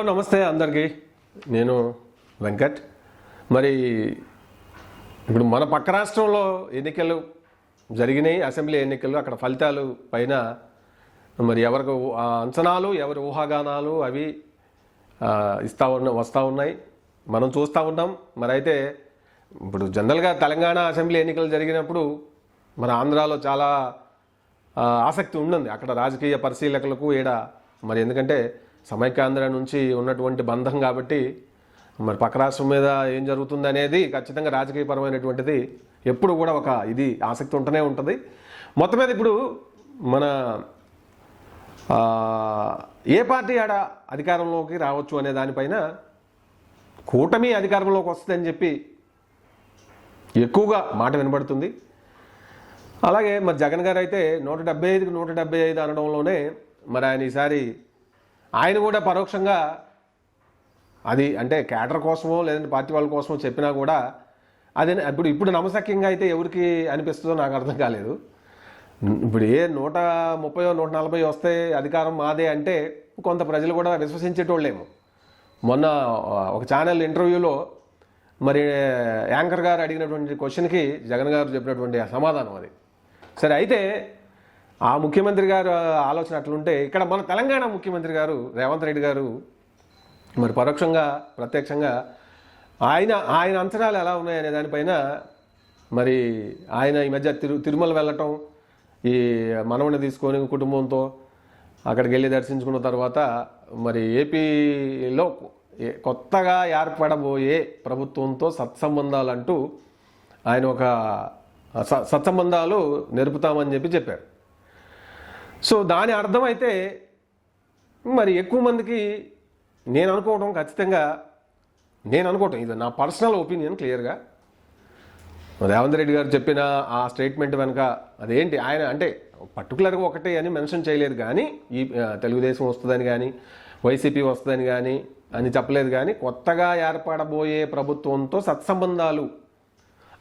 Hello నమస్తే అందరికీ. నేను వెంకట్. మరి ఇప్పుడు మన పక్క రాష్ట్రంలో ఎన్నికలు జరిగినాయి అసెంబ్లీ ఎన్నికలు అక్కడ ఫలితాలు పైన మరి ఎవరికి అంచనాలు ఎవరి ఊహాగానాలు అవి ఇస్తా ఉన్న వస్తూ ఉన్నాయి. మనం చూస్తూ ఉన్నాం. మరి అయితే ఇప్పుడు జనరల్గా తెలంగాణ అసెంబ్లీ ఎన్నికలు జరిగినప్పుడు మన ఆంధ్రాలో చాలా ఆసక్తి ఉండింది. అక్కడ రాజకీయ పరిశీలకులకు ఈడ మరి ఎందుకంటే సమైక్యాంధ్ర నుంచి ఉన్నటువంటి బంధం కాబట్టి మరి పక్క రాష్ట్రం మీద ఏం జరుగుతుంది అనేది ఖచ్చితంగా రాజకీయపరమైనటువంటిది ఎప్పుడు కూడా ఒక ఇది ఆసక్తి ఉంటూనే ఉంటుంది. మొత్తం మీద ఇప్పుడు మన ఏ పార్టీ ఆడ అధికారంలోకి రావచ్చు అనే దానిపైన కూటమి అధికారంలోకి వస్తుందని చెప్పి ఎక్కువగా మాట వినబడుతుంది. అలాగే మరి జగన్ గారు అయితే నూట డెబ్బై ఐదుకి నూట డెబ్బై ఐదు అనడంలోనే మరి ఆయన ఈసారి ఆయన కూడా పరోక్షంగా అది అంటే క్యాటర్ కోసమో లేదంటే పార్టీ వాళ్ళ కోసమో చెప్పినా కూడా అది ఇప్పుడు ఇప్పుడు నమసక్యంగా అయితే ఎవరికి అనిపిస్తుందో నాకు అర్థం కాలేదు. ఇప్పుడు ఏ నూట ముప్పై నూట నలభై వస్తే అధికారం మాదే అంటే కొంత ప్రజలు కూడా విశ్వసించేటోళ్ళేమో. మొన్న ఒక ఛానల్ ఇంటర్వ్యూలో మరి యాంకర్ గారు అడిగినటువంటి క్వశ్చన్కి జగన్ గారు చెప్పినటువంటి సమాధానం అది. సరే అయితే ఆ ముఖ్యమంత్రి గారు ఆలోచన అట్లుంటే ఇక్కడ మన తెలంగాణ ముఖ్యమంత్రి గారు రేవంత్ రెడ్డి గారు మరి పరోక్షంగా ప్రత్యక్షంగా ఆయన ఆయన అంచనాలు ఎలా ఉన్నాయనే దానిపైన మరి ఆయన ఈ మధ్య తిరు తిరుమల వెళ్ళటం ఈ మనవని తీసుకొని కుటుంబంతో అక్కడికి వెళ్ళి దర్శించుకున్న తర్వాత మరి ఏపీలో ఏ- కొత్తగా ఏర్పడబోయే ప్రభుత్వంతో సత్సంబంధాలు అంటూ ఆయన ఒక సత్సంబంధాలు నెరుపుతామని చెప్పి చెప్పారు. సో దాని అర్థం అయితే మరి ఎక్కువ మందికి నేను అనుకోవడం ఖచ్చితంగా నేను అనుకోవటం. ఇది నా పర్సనల్ ఒపీనియన్ క్లియర్గా. రేవంత్ రెడ్డి గారు చెప్పిన ఆ స్టేట్మెంట్ వెనక అదేంటి? ఆయన అంటే పర్టికులర్గా ఒకటే అని మెన్షన్ చేయలేదు కానీ ఈ తెలుగుదేశం వస్తుందని కానీ వైసీపీ వస్తుందని కానీ అని చెప్పలేదు కానీ కొత్తగా ఏర్పడబోయే ప్రభుత్వంతో సత్సంబంధాలు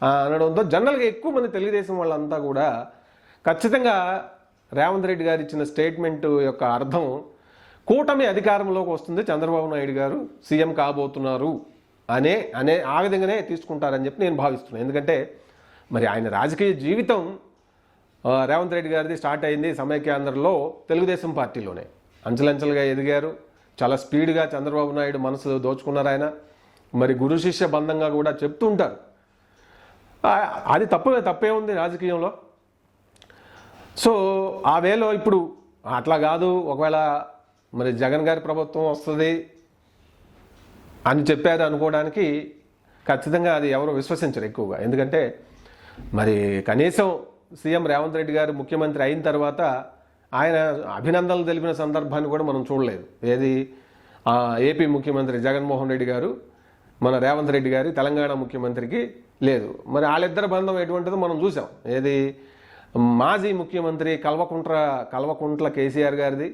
అనడంతో జనరల్గా ఎక్కువ మంది తెలుగుదేశం వాళ్ళంతా కూడా ఖచ్చితంగా రేవంత్ రెడ్డి గారు ఇచ్చిన స్టేట్మెంట్ యొక్క అర్థం కూటమి అధికారంలోకి వస్తుంది. చంద్రబాబు నాయుడు గారు సీఎం కాబోతున్నారు అనే అనే ఆ విధంగానే తీసుకుంటారని చెప్పి నేను భావిస్తున్నాను. ఎందుకంటే మరి ఆయన రాజకీయ జీవితం రేవంత్ రెడ్డి గారిది స్టార్ట్ అయింది సమైక్యాంధ్రలో తెలుగుదేశం పార్టీలోనే. అంచెలంచెలుగా ఎదిగారు. చాలా స్పీడ్గా చంద్రబాబు నాయుడు మనసు దోచుకున్నారు ఆయన. మరి గురు శిష్య బంధంగా కూడా చెప్తూ ఉంటారు. అది తప్పు తప్పే ఉంది రాజకీయంలో. సో ఆ వేలో ఇప్పుడు అట్లా కాదు. ఒకవేళ మరి జగన్ గారి ప్రభుత్వం వస్తుంది అని చెప్పారు అనుకోవడానికి ఖచ్చితంగా అది ఎవరు విశ్వసించరు ఎక్కువగా. ఎందుకంటే మరి కనీసం సీఎం రేవంత్ రెడ్డి గారు ముఖ్యమంత్రి అయిన తర్వాత ఆయన అభినందనలు తెలిపిన సందర్భాన్ని కూడా మనం చూడలేదు. ఏది? ఏపీ ముఖ్యమంత్రి జగన్మోహన్ రెడ్డి గారు మన రేవంత్ రెడ్డి గారి తెలంగాణ ముఖ్యమంత్రికి లేదు. మరి వాళ్ళిద్దరి బంధం ఎటువంటిదో మనం చూసాం. ఏది? మాజీ ముఖ్యమంత్రి కల్వకుంట్ర కల్వకుంట్ల కేసీఆర్ గారిది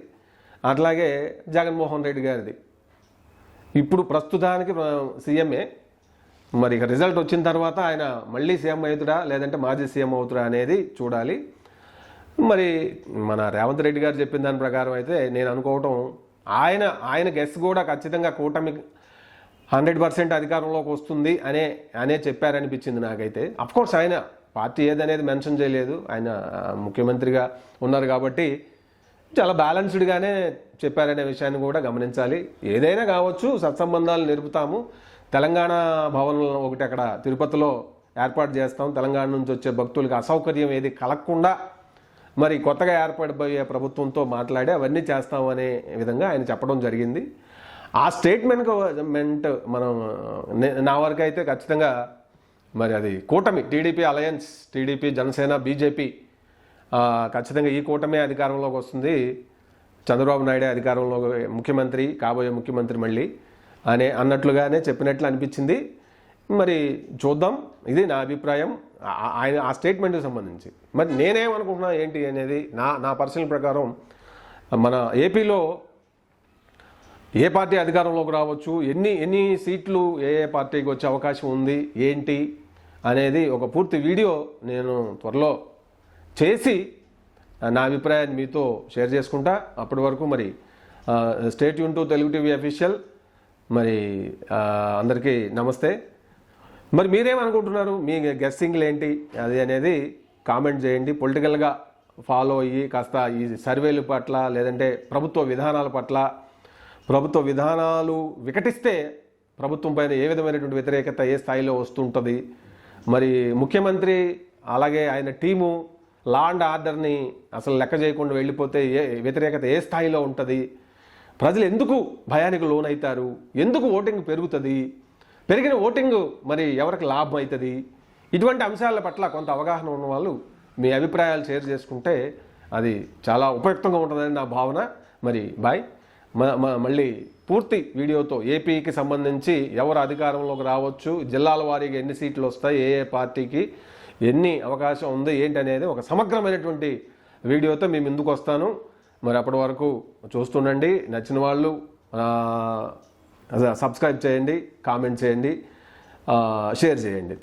అట్లాగే జగన్మోహన్ రెడ్డి గారిది. ఇప్పుడు ప్రస్తుతానికి సీఎంఏ మరి ఇక రిజల్ట్ వచ్చిన తర్వాత ఆయన మళ్ళీ సీఎం అవుతుడా లేదంటే మాజీ సీఎం అవుతుడా అనేది చూడాలి. మరి మన రేవంత్ రెడ్డి గారు చెప్పిన దాని ప్రకారం అయితే నేను అనుకోవటం ఆయన ఆయన గెస్ కూడా ఖచ్చితంగా కూటమి హండ్రెడ్ పర్సెంట్ అధికారంలోకి వస్తుంది అనే అనే చెప్పారనిపించింది నాకైతే. అఫ్కోర్స్ ఆయన పార్టీ ఏదనేది మెన్షన్ చేయలేదు. ఆయన ముఖ్యమంత్రిగా ఉన్నారు కాబట్టి చాలా బ్యాలెన్స్డ్గానే చెప్పారనే విషయాన్ని కూడా గమనించాలి. ఏదైనా కావచ్చు సత్సంబంధాలు నిలుపుతాము. తెలంగాణ భవనంలో ఒకటి అక్కడ తిరుపతిలో ఏర్పాటు చేస్తాం. తెలంగాణ నుంచి వచ్చే భక్తులకు అసౌకర్యం ఏది కలగకుండా మరి కొత్తగా ఏర్పడబోయే ప్రభుత్వంతో మాట్లాడి అవన్నీ చేస్తాం అనే విధంగా ఆయన చెప్పడం జరిగింది. ఆ స్టేట్మెంట్ మెంట్ మనం నే- నా వరకు అయితే ఖచ్చితంగా మరి అది కూటమి TDP alliance TDP Janasena BJP ఖచ్చితంగా ఈ కూటమే అధికారంలోకి వస్తుంది. చంద్రబాబు నాయుడే అధికారంలో ముఖ్యమంత్రి కాబోయే ముఖ్యమంత్రి మళ్ళీ అనే అన్నట్లుగానే చెప్పినట్లు అనిపించింది. మరి చూద్దాం. ఇది నా అభిప్రాయం. ఆయన ఆ స్టేట్మెంట్కి సంబంధించి. మరి నేనేమనుకుంటున్నా ఏంటి అనేది నా నా పర్సనల్ ప్రకారం మన ఏపీలో ఏ పార్టీ అధికారంలోకి రావచ్చు ఎన్ని ఎన్ని సీట్లు ఏ ఏ పార్టీకి వచ్చే అవకాశం ఉంది ఏంటి అనేది ఒక పూర్తి వీడియో నేను త్వరలో చేసి నా అభిప్రాయాన్ని మీతో షేర్ చేసుకుంటా. అప్పటి వరకు మరి state Yoon to Telugu TV official మరి అందరికీ నమస్తే. మరి మీరేమనుకుంటున్నారు? మీ గెస్సింగ్లు ఏంటి అది అనేది కామెంట్ చేయండి. పొలిటికల్గా ఫాలో అయ్యి కాస్త ఈ సర్వేలు పట్ల లేదంటే ప్రభుత్వ విధానాల పట్ల ప్రభుత్వ విధానాలు వికటిస్తే ప్రభుత్వం పైన ఏ విధమైనటువంటి వ్యతిరేకత ఏ స్థాయిలో వస్తుంటుంది? మరి ముఖ్యమంత్రి అలాగే ఆయన టీము లా అండ్ ఆర్డర్ని అసలు లెక్క చేయకుండా వెళ్ళిపోతే ఏ వ్యతిరేకత ఏ స్థాయిలో ఉంటుంది? ప్రజలు ఎందుకు భయానికి లోనవుతారు ఎందుకు ఓటింగ్ పెరుగుతుంది? పెరిగిన ఓటింగ్ మరి ఎవరికి లాభం అవుతుంది ఇటువంటి అంశాల పట్ల కొంత అవగాహన ఉన్న వాళ్ళు మీ అభిప్రాయాలు షేర్ చేసుకుంటే అది చాలా ఉపయుక్తంగా ఉంటుందని నా భావన. మరి బాయ్ మళ్ళీ పూర్తి వీడియోతో ఏపీకి సంబంధించి ఎవరు అధికారంలోకి రావచ్చు జిల్లాల వారీగా ఎన్ని సీట్లు వస్తాయి ఏ ఏ పార్టీకి ఎన్ని అవకాశం ఉంది ఏంటి అనేది ఒక సమగ్రమైనటువంటి వీడియోతో మీ ముందుకు వస్తాను. మరి అప్పటి వరకు చూస్తుండండి నచ్చిన వాళ్ళు సబ్స్క్రైబ్ చేయండి కామెంట్ చేయండి షేర్ చేయండి.